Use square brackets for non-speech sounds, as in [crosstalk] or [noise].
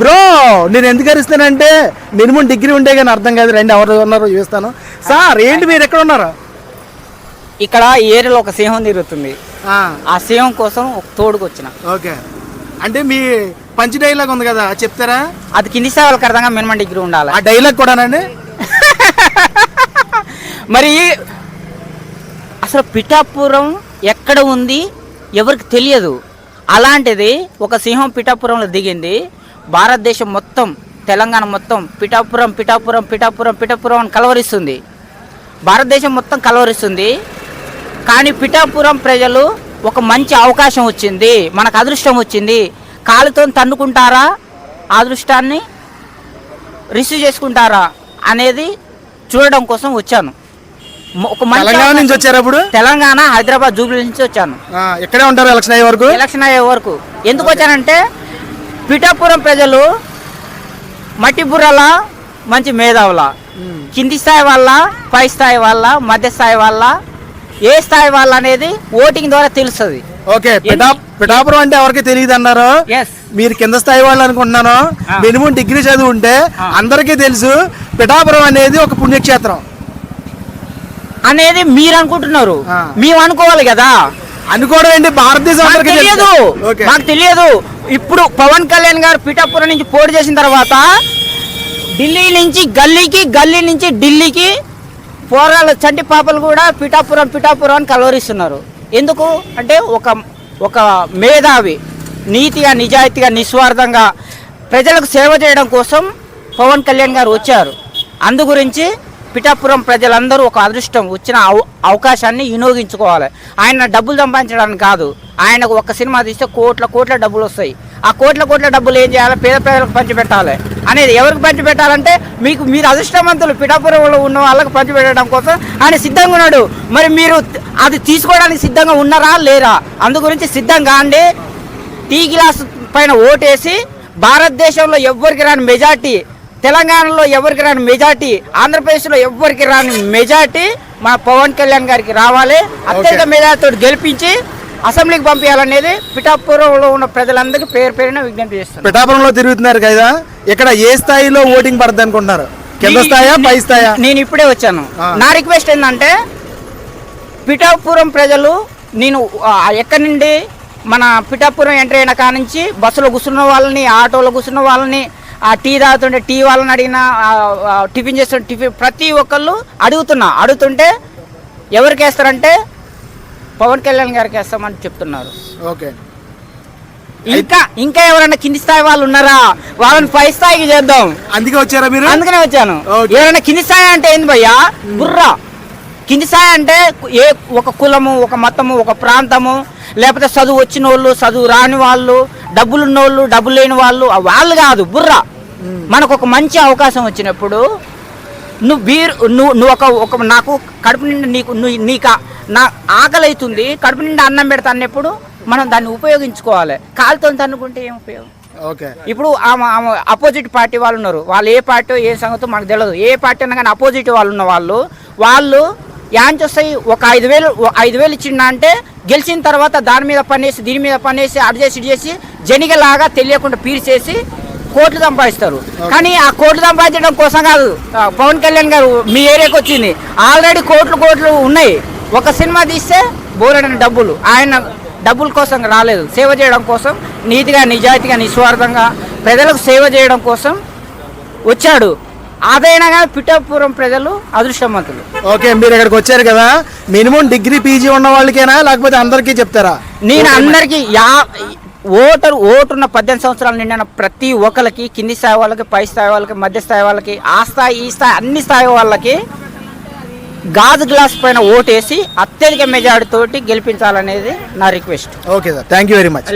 Bro నేను ఎందుకు అరుస్తానంటే minimum degree ఉంటే కానీ అర్థం కాదు. రండి ఎవరు ఉన్నారో? చూస్తాను సార్ ఏంటి మీరు ఎక్కడ ఉన్నారు? ఇక్కడ ఈ ఏరియాలో ఒక సింహం తిరుగుతుంది. ఆ, సింహం కోసం ఒక తోడుకు వచ్చిన. ఓకే. అంటే మీ పంచి డైలాగ్ ఉంది కదా చెప్తారా? అది కింది స్థాయిలకు అర్థంగా మినిమం డిగ్రీ ఉండాలి. ఆ డైలాగ్ కూడానండి? [laughs] మరి అసలు పిఠాపురం ఎక్కడ ఉంది? ఎవరికి తెలియదు. అలాంటిది ఒక సింహం పిఠాపురంలో దిగింది. భారతదేశం మొత్తం తెలంగాణ మొత్తం పిఠాపురం పిఠాపురం పిఠాపురం పిఠాపురం అని కలవరిస్తుంది. భారతదేశం మొత్తం కలవరిస్తుంది. కానీ పిఠాపురం ప్రజలు ఒక మంచి అవకాశం వచ్చింది. మనకు అదృష్టం వచ్చింది. కాలుతో తన్నుకుంటారా? అదృష్టాన్ని రిసీవ్ చేసుకుంటారా అనేది చూడడం కోసం వచ్చాను. ఒక మంచి తెలంగాణ నుంచి. వచ్చారు అప్పుడు తెలంగాణ హైదరాబాద్ జూబ్లీ నుంచి వచ్చాను. ఆ, ఇక్కడే ఉంటారు ఎలక్షన్ అయ్యే వరకు? ఎలక్షన్ అయ్యే వరకు. ఎందుకు వచ్చానంటే పిఠాపురం ప్రజలు మట్టి బుర్రల మంచి మేధావుల. కింది స్థాయి వాళ్ళ పై స్థాయి వాళ్ళ మధ్య స్థాయి వాళ్ళ ఏ స్థాయి వాళ్ళ అనేది ఓటింగ్ ద్వారా తెలుస్తుంది. ఓకే పిఠా పిఠాపురం అంటే ఎవరికి తెలియదు అన్నారు? మీరు కింద స్థాయి వాళ్ళు అనుకుంటున్నాను. మినిమం డిగ్రీ చదివి ఉంటే. అందరికీ తెలుసు పిఠాపురం అనేది ఒక పుణ్యక్షేత్రం. అనేది మీరు అనుకుంటున్నారు. మేము అనుకోవాలి కదా. అనుకోవడం ఏంటి? భారతదేశం తెలియదు. మాకు తెలియదు. ఇప్పుడు పవన్ కళ్యాణ్ గారు పిఠాపురం నుంచి పోటీ చేసిన తర్వాత ఢిల్లీ నుంచి గల్లీకి గల్లీ నుంచి ఢిల్లీకి పోరాళ్ళ చంటి పాపలు కూడా పిఠాపురం పిఠాపురం అని కలవరిస్తున్నారు. ఎందుకు? అంటే ఒక ఒక మేధావి నీతిగా నిజాయితీగా నిస్వార్థంగా ప్రజలకు సేవ చేయడం కోసం పవన్ కళ్యాణ్ గారు వచ్చారు. అందు గురించి పిఠాపురం ప్రజలందరూ ఒక అదృష్టం వచ్చిన అవ- అవకాశాన్ని వినియోగించుకోవాలి. ఆయన డబ్బులు సంపాదించడానికి కాదు. ఆయనకు ఒక సినిమా తీస్తే కోట్ల కోట్ల డబ్బులు వస్తాయి. ఆ కోట్ల కోట్ల డబ్బులు ఏం చేయాలి? పేద ప్రజలకు పంచిపెట్టాలి. అనేది ఎవరికి పంచిపెట్టాలంటే మీకు మీరు అదృష్టవంతులు పిఠాపురంలో ఉన్న వాళ్ళకి పంచిపెట్టడం కోసం ఆయన సిద్ధంగా ఉన్నాడు. మరి మీరు అది తీసుకోవడానికి సిద్ధంగా ఉన్నారా? లేరా? అందు గురించి సిద్ధంగా అండి టీ గ్లాస్ పైన ఓటేసి భారతదేశంలో ఎవ్వరికి రాని మెజార్టీ తెలంగాణలో ఎవరికి రాని మెజార్టీ? ఆంధ్రప్రదేశ్లో ఎవ్వరికి రాని మెజార్టీ మన పవన్ కళ్యాణ్ గారికి రావాలి. అత్యధిక మెజార్టీతో గెలిపించి అసెంబ్లీకి పంపించాలనేది పిఠాపురంలో ఉన్న ప్రజలందరికీ పేరు పేరున విజ్ఞప్తి చేస్తున్నారు పిఠాపురంలో తిరుగుతున్నారు కదా ఇక్కడ ఏ స్థాయిలో ఓటింగ్ పడుతుంది అనుకుంటున్నారు? కింద స్థాయా పై స్థాయా? నేను ఇప్పుడే వచ్చాను. నా రిక్వెస్ట్ ఏంటంటే పిఠాపురం ప్రజలు నేను ఎక్కడి నుండి మన పిఠాపురం ఎంటర్ అయిన కాడ నుంచి బస్సులో కూర్చున్న వాళ్ళని ఆటోలో కూర్చున్న వాళ్ళని ఆ టీ తాగుతుంటే టీ వాళ్ళని అడిగిన టిఫిన్ చేస్తుంటే టిఫిన్ ప్రతి ఒక్కళ్ళు అడుగుతున్నా. అడుగుతుంటే ఎవరికి వేస్తారంటే పవన్ కళ్యాణ్ గారికి వేస్తామని చెప్తున్నారు. ఓకే. ఇంకా ఇంకా ఎవరైనా కింది స్థాయి వాళ్ళు ఉన్నారా? వాళ్ళని పై స్థాయికి చేద్దాం. అందుకే వచ్చారా మీరు? అందుకనే వచ్చాను. ఎవరైనా కింది స్థాయి అంటే ఏంది భయ్యా? బుర్రా. కింది స్థాయి అంటే ఏ ఒక కులము ఒక మతము ఒక ప్రాంతము లేకపోతే చదువు వచ్చిన వాళ్ళు చదువు రాని వాళ్ళు డబ్బులు ఉన్న వాళ్ళు డబ్బులు లేని వాళ్ళు వాళ్ళు కాదు బుర్రా. మనకు ఒక మంచి అవకాశం వచ్చినప్పుడు నువ్వు బీర్ నువ్వు నువ్వు ఒక ఒక నాకు కడుపు నిండా నీకు నువ్వు నీకు నా ఆకలి అవుతుంది కడుపు నిండా అన్నం పెడతా అన్నప్పుడు మనం దాన్ని ఉపయోగించుకోవాలి. కాలుతో తన్నుకుంటే ఏం ఉపయోగం? ఓకే. ఇప్పుడు ఆమె ఆమె అపోజిట్ పార్టీ వాళ్ళు ఉన్నారు. వాళ్ళు ఏ పార్టీ ఏ సంగతో మనకు తెలియదు ఏ పార్టీ అన్నా కానీ అపోజిట్ వాళ్ళు ఉన్న వాళ్ళు వాళ్ళు యాంచి వస్తాయి. ఒక ఐదు వేలు ఐదు వేలు ఇచ్చిండ అంటే గెలిచిన తర్వాత దాని మీద పనేసి దీని మీద పనేసి అటు చేసి ఇటు చేసి జనిగలాగా తెలియకుండా పీల్చేసి కోట్లు సంపాదిస్తారు. కానీ ఆ కోట్లు సంపాదించడం కోసం కాదు. పవన్ కళ్యాణ్ గారు మీ ఏరియాకి వచ్చింది. ఆల్రెడీ కోట్లు కోట్లు ఉన్నాయి. ఒక సినిమా తీస్తే బోలెడని డబ్బులు. ఆయన డబ్బుల కోసం రాలేదు. సేవ చేయడం కోసం నీతిగా నిజాయితీగా నిస్వార్థంగా ప్రజలకు సేవ చేయడం కోసం వచ్చాడు. అదైనా కానీ పిఠాపురం ప్రజలు అదృష్టవంతులు. ఓకే మీరు ఇక్కడికి వచ్చారు కదా మినిమం డిగ్రీ పీజీ ఉన్న వాళ్ళకేనా లేకపోతే అందరికీ చెప్తారా? నేను అందరికీ యా ఓటరు ఓటున్న పద్దెనిమిది సంవత్సరాలు నిండిన ప్రతి ఒక్కరికి కింది స్థాయి వాళ్ళకి పై స్థాయి వాళ్ళకి మధ్య స్థాయి వాళ్ళకి ఆ స్థాయి ఈ స్థాయి అన్ని స్థాయి వాళ్ళకి గాజు గ్లాస్ పైన ఓటేసి అత్యధిక మెజార్టీ తోటి గెలిపించాలనేది నా request. Okay sir thank you very much